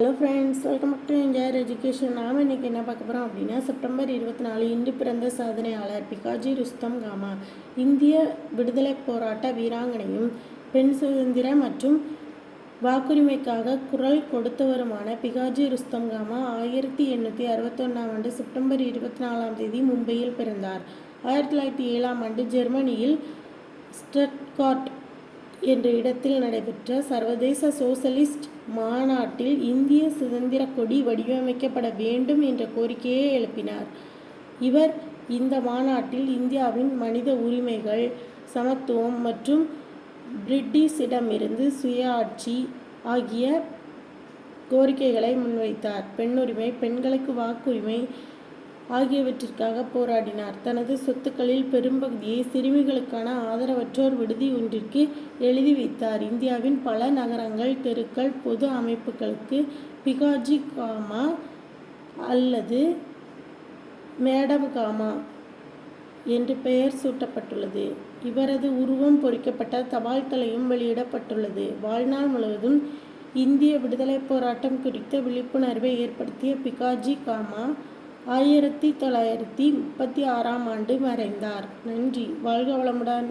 Hello friends welcome to enjoyer education நாம் இன்றைக்கி என்ன பார்க்க போகிறோம் அப்படின்னா செப்டம்பர் இருபத்தி நாலு இன்று பிறந்த சாதனையாளர் பிகாஜி ருஸ்தம் காமா. இந்திய விடுதலை போராட்ட வீராங்கனையும் பெண் சுதந்திர மற்றும் வாக்குரிமைக்காக குரல் கொடுத்தவருமான பிகாஜி ருஸ்தம் காமா ஆயிரத்தி எண்ணூற்றி அறுபத்தொன்னாம் ஆண்டு செப்டம்பர் இருபத்தி நாலாம் தேதி மும்பையில் பிறந்தார். ஆயிரத்தி தொள்ளாயிரத்தி ஏழாம் ஆண்டு ஜெர்மனியில் ஸ்டட்கார்ட் என்ற இடத்தில் நடைபெற்ற சர்வதேச சோசலிஸ்ட் மாநாட்டில் இந்திய சுதந்திர கொடி வடிவமைக்கப்பட வேண்டும் என்ற கோரிக்கையை எழுப்பினார். இவர் இந்த மாநாட்டில் இந்தியாவின் மனித உரிமைகள் சமத்துவம் மற்றும் பிரிட்டிஷிடமிருந்து சுயாட்சி ஆகிய கோரிக்கைகளை முன்வைத்தார். பெண்ணுரிமை பெண்களுக்கு வாக்குரிமை ஆகியவற்றிற்காக போராடினார். தனது சொத்துக்களில் பெரும்பகுதியை சிறுமிகளுக்கான ஆதரவற்றோர் விடுதி ஒன்றிற்கு எழுதி வைத்தார். இந்தியாவின் பல நகரங்கள் தெருக்கள் பொது அமைப்புகளுக்கு பிகாஜி காமா அல்லது மேடம் காமா என்று பெயர் சூட்டப்பட்டுள்ளது. இவரது உருவம் பொறிக்கப்பட்ட தபால் தலையும் வெளியிடப்பட்டுள்ளது. வாழ்நாள் முழுவதும் இந்திய விடுதலைப் போராட்டம் குறித்த விழிப்புணர்வை ஏற்படுத்திய பிகாஜி காமா ஆயிரத்தி தொள்ளாயிரத்தி முப்பத்தி ஆறாம் ஆண்டு மறைந்தார். நன்றி. வாழ்க வளமுடன்.